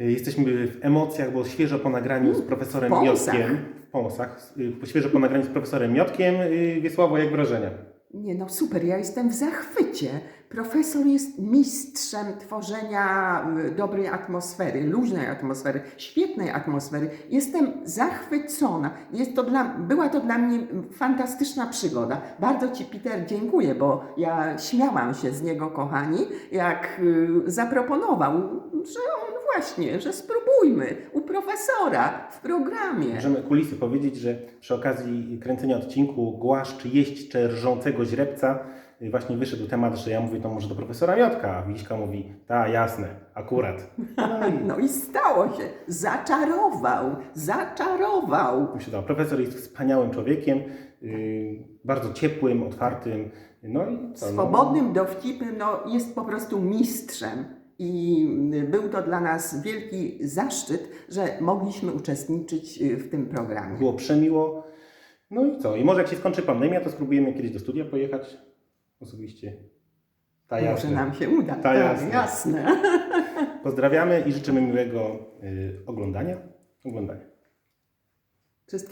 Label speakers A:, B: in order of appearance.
A: Y, Jesteśmy w emocjach, bo świeżo po nagraniu z profesorem
B: w.
A: Miotkiem. W Pomsach. y, Świeżo po nagraniu z profesorem Miotkiem. Y, Wiesławo, jak wrażenia?
B: Nie no super, ja jestem w zachwycie. Profesor jest mistrzem tworzenia dobrej atmosfery, luźnej atmosfery, świetnej atmosfery. Jestem zachwycona. Jest to dla, była to dla mnie fantastyczna przygoda. Bardzo Ci, Peter, dziękuję, bo ja śmiałam się z niego, kochani, jak zaproponował, że on właśnie, że spróbujmy u profesora w programie.
A: Możemy kulisy powiedzieć, że przy okazji kręcenia odcinku Głaszcz jeść czy rżącego źrebca y, właśnie wyszedł temat, że ja mówię to może do profesora Miotka, a Wiśka mówi, ta jasne, akurat. No i
B: No i stało się. Zaczarował, zaczarował.
A: dało. Profesor jest wspaniałym człowiekiem, y, bardzo ciepłym, otwartym. No i co? no,
B: Swobodnym, dowcipnym, no jest po prostu mistrzem. I był to dla nas wielki zaszczyt, że mogliśmy uczestniczyć y, w tym programie.
A: Było przemiło. No i co? I może jak się skończy pandemia, to spróbujemy kiedyś do studia pojechać. Osobiście. Ta
B: Może
A: jasne.
B: nam się uda.
A: Ta
B: tak,
A: jasne.
B: jasne.
A: Pozdrawiamy i życzymy miłego y, oglądania. Oglądania.